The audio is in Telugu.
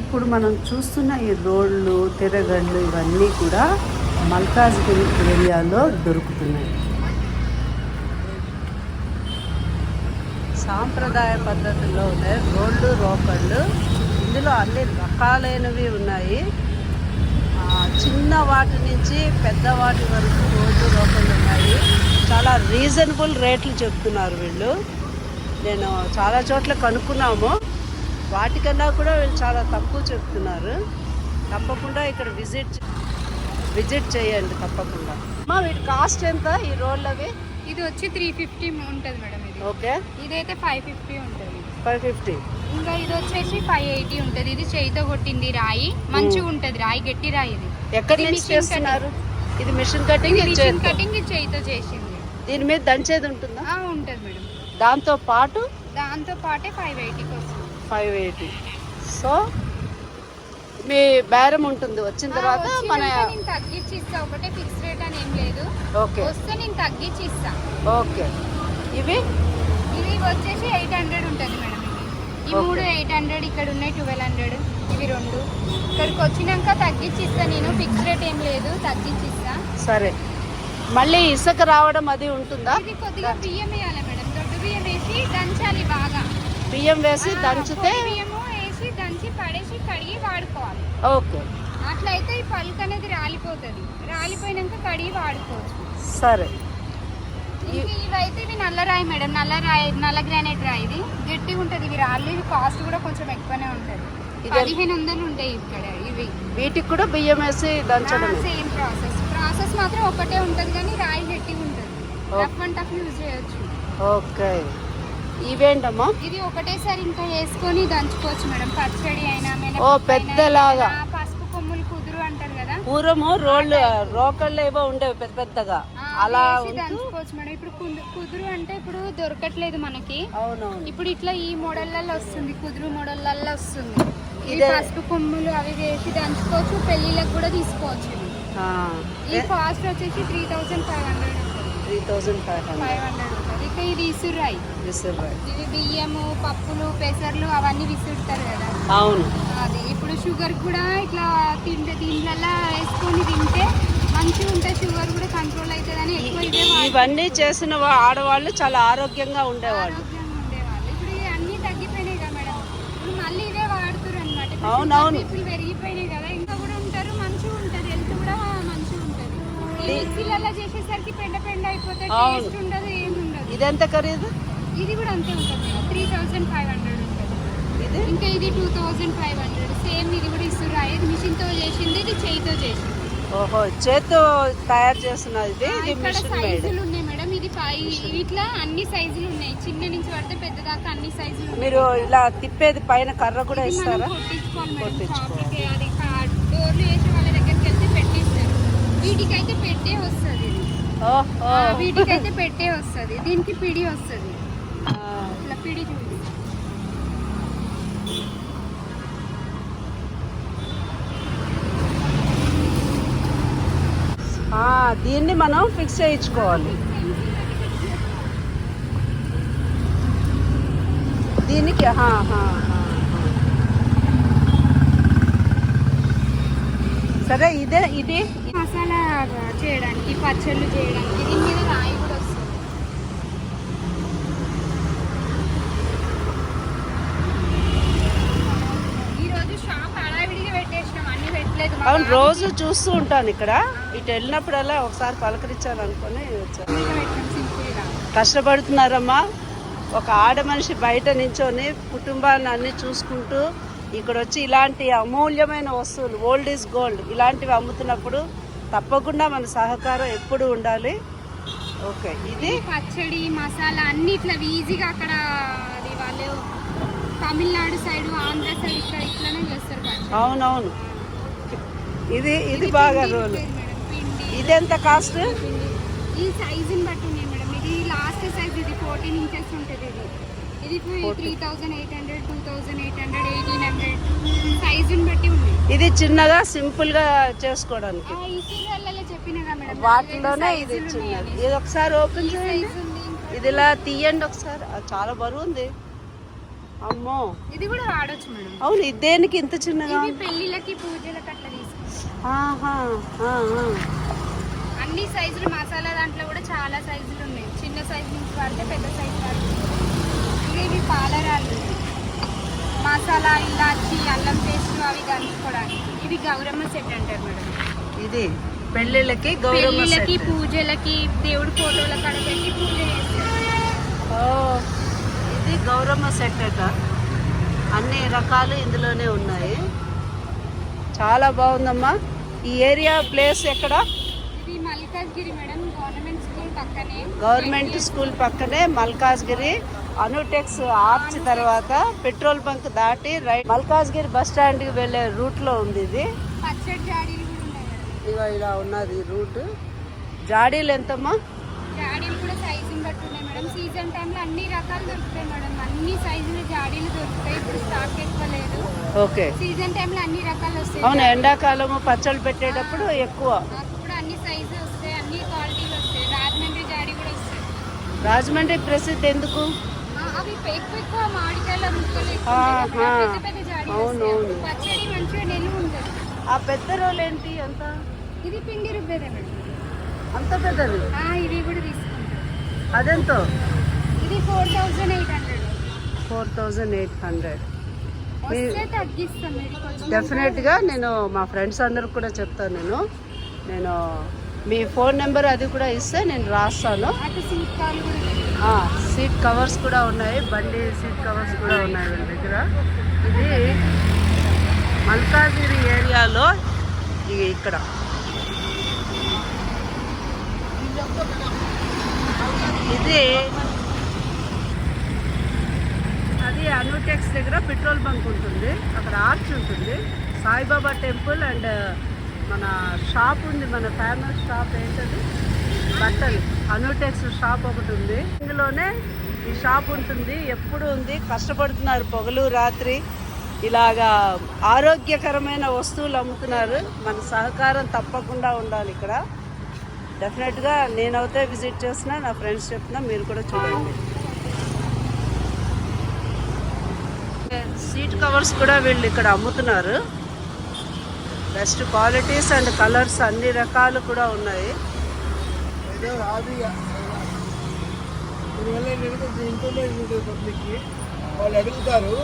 ఇప్పుడు మనం చూస్తున్న ఈ రోడ్లు తిరగళ్ళు ఇవన్నీ కూడా మల్కాజ్గిరి ఏరియాలో దొరుకుతున్నాయి. సాంప్రదాయ పద్ధతుల్లో ఉన్నాయి రోడ్లు రోకళ్ళు ఇందులో అన్ని రకాలైనవి ఉన్నాయి. చిన్న వాటి నుంచి పెద్ద వాటి వరకు రోడ్లు రోకళ్ళు ఉన్నాయి. చాలా రీజనబుల్ రేట్లు చెప్తున్నారు వీళ్ళు. నేను చాలా చోట్ల కనుక్కున్నాము. వాటికన్నా కూడా వీళ్ళు చాలా తక్కువ చెప్తున్నారు. తప్పకుండా ఇక్కడ విజిట్ విజిట్ చేయండి తప్పకుండా. మా వీటి కాస్ట్ ఎంత ఈ రోడ్లు అవి ఇది వచ్చి త్రీ ఫిఫ్టీ ఉంటుంది మేడం ఇది. ఓకే. ఇదైతే ఫైవ్ ఫిఫ్టీ ఉంటుంది. ఫైవ్ ఫిఫ్టీ ఇంకా ఇది వచ్చేసి ఫైవ్ ఎయిటీ ఉంటుంది. ఇది చేయితో కొట్టింది రాయి. మంచిగా ఉంటుంది రాయి గట్టి రాయి ఇది. ఎక్కడి నుంచి చేస్తున్నారు? ఇది మిషన్ కటింగ్ మిషన్. కటింగ్ ఇది చేయితో చేసింది. దీని మీద దంచేది ఉంటుందా? ఉంటుంది మేడం. దాంతో పాటు దాంతో పాటే ఫైవ్ ఎయిటీకి వస్తుంది. Five eighty. సో మీ బేరం ఉంటుంది. వచ్చిన తర్వాత మన తగ్గించి ఇస్తా ఒకటే ఫిక్స్ రేట్ అని ఏం లేదు. ఓకే. వస్తే నేను తగ్గించి ఇస్తా ఓకే. ఇవి? ఇది వచ్చేసి ఎయిట్ హండ్రెడ్ ఉంటుంది మేడం. ఈ. మూడు ఎయిట్ హండ్రెడ్ ఇక్కడ ఉన్నాయి ట్వెల్వ్ హండ్రెడ్. ఇవి రెండు. ఇక్కడికి వచ్చినాక తగ్గించి ఇస్తా నేను. ఫిక్స్ రేట్ ఏం లేదు. తగ్గించి ఇస్తా సరే. మళ్ళీ ఇసుక రావడం అది ఉంటుందా? ఇది కొద్దిగా బియ్యం వేయాలి మేడం. దొడ్డు బియ్యం వేసి దంచాలి బాగా. బియ్యం వేసి దంచితే? బియ్యము వేసి దంచి పడేసి కడిగి వాడుకోవాలి. ఓకే. అట్లయితే ఈ పలుకు అనేది రాలిపోతుంది. రాలిపోయినాక కడిగి వాడుకోవచ్చు. సరే. ఇవైతే ఇవి నల్ల రాయి మేడం. నల్ల రాయి నల్ల గ్రానైట్ రాయి ఇది. గట్టిగా ఉంటుంది. ఇవి రాళ్ళు. ఇవి కాస్ట్ కూడా కొంచెం ఎక్కువనే ఉంటుంది. పదిహేను వందలు ఉంటాయి ఇక్కడ ఇవి. వీటికి కూడా బియ్యం వేసి దంచడమే? Same process. ప్రాసెస్ మాత్రం ఒకటే ఉంటుంది కానీ రాయి గట్టిగా ఉంటుంది. రఫ్ అండ్ టఫ్ యూజ్ చేయొచ్చు. ఓకే. ఇవేంటమ్మా? ఇది ఒకటేసారి ఇంకా వేసుకొని దంచుకోవచ్చు మేడం. పచ్చడి అయినా ఓ, పెద్దలాగా. పసుపు కొమ్ములు కుదురు అంటారు కదా. పూర్వము రోళ్ళు రోకళ్ళు ఏవో ఉండేవి పెద్ద పెద్దగా. అలా దంచుకోవచ్చు మేడం. ఇప్పుడు కుదు- కుదురు అంటే ఇప్పుడు దొరకట్లేదు మనకి. అవునవును. ఇప్పుడు ఇట్లా ఈ మోడళ్ళల్లో వస్తుంది కుదురు మోడళ్ళల్లో వస్తుంది. ఇది. పసుపు కొమ్ములు అవి వేసి దంచుకోవచ్చు పెళ్ళిళ్ళకి కూడా తీసుకోవచ్చు. ఈ కాస్ట్ వచ్చేసి three thousand five hundred. Three thousand five hundred. ఇది ఇసురాయి ఇవి బియ్యము పప్పులు పెసర్లు అవన్నీ విసురుతారు కదా. అవును. అది ఇప్పుడు షుగర్ కూడా ఇట్లా తింటే దీంట్లో వేసుకొని తింటే మంచిగా ఉంటుంది షుగర్ కూడా కంట్రోల్ అవుతుందని ఎక్కువ వాడతారు. ఇవన్నీ చేసిన వా- ఆడవాళ్ళు చాలా ఆరోగ్యంగా ఉండేవాళ్ళు. ఆరోగ్యంగా ఉండేవాళ్ళు. ఇప్పుడు ఇవి అన్నీ తగ్గిపోయినాయి కదా మేడం. ఇప్పుడు మళ్ళీ ఇవే వాడుతారు అనమాట అవునవును. ఇప్పుడు పెరిగిపోయినాయి కదా. ఇంకా కూడా ఉంటారు మంచిగా ఉంటుంది. హెల్త్ కూడా మంచిగా ఉంటుంది. ఈ మిక్సీలలో చేసేసరికి పెండ పెండ అయిపోతే అవును. టేస్ట్ ఉండదు. ఉండదు ఇదెంత ఖరీదు? ఇది కూడా అంతే ఉంటుంది. త్రీ థౌజండ్ ఫైవ్ హండ్రెడ్ ఉంటుంది. ఇది? ఇంకా ఇది two thousand five hundred. Same ఇది కూడా ఇస్తున్నారు ఇది మిషన్తో చేసింది ఇది చేయితో చేసింది. ఓహో చేత్తో తయారు చేస్తున్నది ఇది? ఇది మిషన్ మేడ్. ఉన్నాయి మేడం. ఇది ఫైవ్ ఇట్లా అన్ని సైజులు ఉన్నాయి. చిన్న నుంచి పడితే పెద్ద దాకా అన్ని సైజులు మీరు ఇలా తిప్పేది పైన కర్ర కూడా ఇది ఇస్తారా? కొట్టించుకోవాలి డోర్లు వేసి వాళ్ళ దగ్గరికి వెళ్తే పెట్టిస్తారు. వీటికైతే పెట్టే వస్తుంది. ఇది. ఓహో ఆ, వీటికైతే పెట్టే వస్తుంది దీనికి పిడి వస్తుంది ఆ, ఇట్లా పిడి చూడు ఆ, దీన్ని మనం ఫిక్స్ చేయించుకోవాలి దీనికి హా, హా, హా, హా. సరే ఇదే ఇది మసాలా చేయడానికి పచ్చళ్ళు చేయడానికి దీని మీద రాయి కూడా వస్తుంది. ఈ రోజు షాప్ హడావిడిగా పెట్టేసినాం అన్ని పెట్టలేదు. అవును రోజు చూస్తూ ఉంటాను ఇక్కడ. ఇటు వెళ్ళినప్పుడల్లా ఒకసారి పలకరించాను అనుకుని వచ్చాను. కష్టపడుతున్నారమ్మా. ఒక ఆడ మనిషి బయట నించొని కుటుంబాన్ని అన్ని చూసుకుంటూ ఇక్కడ వచ్చి ఇలాంటి అమూల్యమైన వస్తువులు ఓల్డ్ ఈజ్ గోల్డ్ ఇలాంటివి అమ్ముతున్నప్పుడు తప్పకుండా మన సహకారం ఎప్పుడు ఉండాలి. ఓకే ఇది పచ్చడి మసాలా అన్ని ఇట్లా ఈజీగా అక్కడ అది వాళ్ళు తమిళనాడు సైడ్ ఆంధ్ర సైడ్ ఇక్కడ ఇట్లానే చేస్తారు. అవునవును. ఇది ఇది బాగా రోలు. ఉంటుంది మేడం, పిండి. ఇది ఎంత కాస్ట్. ఈ సైజుని బట్టి ఉన్నాయి మేడం. ఇది లాస్ట్ సైజ్ ఇది ఫోర్టీన్ ఇంచెస్ ఉంటుంది. ఇది చిన్నగా సింపుల్గా చేసుకోవడానికి వాటిలోనే ఇది చిన్నది. ఇది ఒకసారి ఓపెన్ చేయండి. ఇది ఇలా తీయండి ఒకసారి. చాలా బరువు ఉంది అమ్మో. ఇది కూడా వాడొచ్చు మేడం. అవును ఇది దేనికి ఇంత చిన్నగా పెళ్ళిళ్ళకి పూజలకు అట్లా. అన్ని సైజులు మసాలా దాంట్లో కూడా చాలా సైజులు ఉన్నాయి. చిన్న సైజు నుంచి వాడితే పెద్ద సైజు వాడితే ఇవి పాలరాలు మసాలా ఇలాచి అల్లం పేస్ట్ అవి దంచుకోవడానికి. ఇవి గౌరమ్మ సెట్ అంటారు మేడం. ఇది పెళ్ళిళ్ళకి పెళ్ళిళ్ళకి. పూజలకి దేవుడి ఫోటోల కాడ పెట్టి పూజ చేస్తారు. ఓ ఇది గౌరమ్మ సెట్ అట. అన్ని రకాలు ఇందులోనే ఉన్నాయి. చాలా బాగుందమ్మా. ఈ ఏరియా ప్లేస్ ఎక్కడ? ఇది మల్కాజ్గిరి మేడం గవర్నమెంట్ స్కూల్ పక్కనే. గవర్నమెంట్ స్కూల్ పక్కనే మల్కాజ్గిరి. అనుటెక్స్ ఆర్చ్ తర్వాత పెట్రోల్ బంక్ దాటి రైట్ మల్కాజ్గిరి బస్ స్టాండ్కి వెళ్ళే రూట్లో ఉంది ఇది. పచ్చడి జాడీలు కూడా ఉన్నాయి మేడం ఇగో ఇలా ఉన్నది రూట్. జాడీలు ఎంతమ్మా? జాడీలు కూడా సైజుని బట్టి ఉన్నాయి మేడం. సీజన్ టైంలో అన్ని రకాలు దొరుకుతాయి మేడం. అన్ని సైజుల జాడీలు దొరుకుతాయి. ఇప్పుడు స్టాక్ ఎక్కువ లేదు. ఓకే. సీజన్ టైంలో అన్ని రకాలు వస్తాయి. అవును ఎండాకాలము పచ్చళ్ళు పెట్టేటప్పుడు ఎక్కువ. కూడా అన్ని సైజు వస్తాయి. అన్ని క్వాలిటీలు వస్తాయి. రాజమండ్రి జాడీ కూడా వస్తాయి రాజమండ్రి ప్రసిద్ధి ఎందుకు? ఆ, అవి ఎక్కువ ఎక్కువ మామిడికాయల ముక్కలు ఎక్కువ ఉంటాయి. కదా, ఆహా. పెద్ద పెద్ద జాడీలు అవును, వస్తాయి అవును. పచ్చడి మంచిగా నిలువ ఉంటుంది ఆ పెద్ద రోలు ఏంటి? అంత? ఇది పిండి రుబ్బేదే మేడం. అంత పెద్దది? ఇవి కూడా తీసుకుంటాం. అదెంతో? ఇది four thousand eight hundred. Four thousand eight hundred. డెఫినెట్గా నేను మా ఫ్రెండ్స్ అందరికి కూడా చెప్తాను నేను. నేను మీ ఫోన్ నెంబర్ అది కూడా ఇస్తే నేను రాస్తాను. సీట్ కవర్స్ కూడా ఉన్నాయి. బండి సీట్ కవర్స్ కూడా ఉన్నాయి వీళ్ళ దగ్గర. ఇది మల్కాజిరి ఏరియాలో ఇది ఇక్కడ. ఇది అది అనుటెక్స్ దగ్గర పెట్రోల్ బంక్ ఉంటుంది. అక్కడ ఆర్చ్ ఉంటుంది. సాయిబాబా టెంపుల్ అండ్ మన షాప్ ఉంది మన ఫేమస్ షాప్ ఏంటది? బట్టలు. అనుటెక్స్ షాప్ ఒకటి ఉంది. ఇందులోనే ఈ షాప్ ఉంటుంది. ఎప్పుడు ఉంది? కష్టపడుతున్నారు. పొగలు రాత్రి ఇలాగా ఆరోగ్యకరమైన వస్తువులు అమ్ముతున్నారు. మన సహకారం తప్పకుండా ఉండాలి ఇక్కడ. డెఫినెట్గా నేనైతే విజిట్ చేస్తున్నా నా ఫ్రెండ్స్ చెప్తున్నా మీరు కూడా చూడండి. సీట్ కవర్స్ కూడా వీళ్ళు ఇక్కడ అమ్ముతున్నారు. బెస్ట్ క్వాలిటీస్ అండ్ కలర్స్ అన్ని రకాలు కూడా ఉన్నాయి. దీనివల్ల ఏంటంటే కొంచెం పబ్లిక్కి. వాళ్ళు అడుగుతారు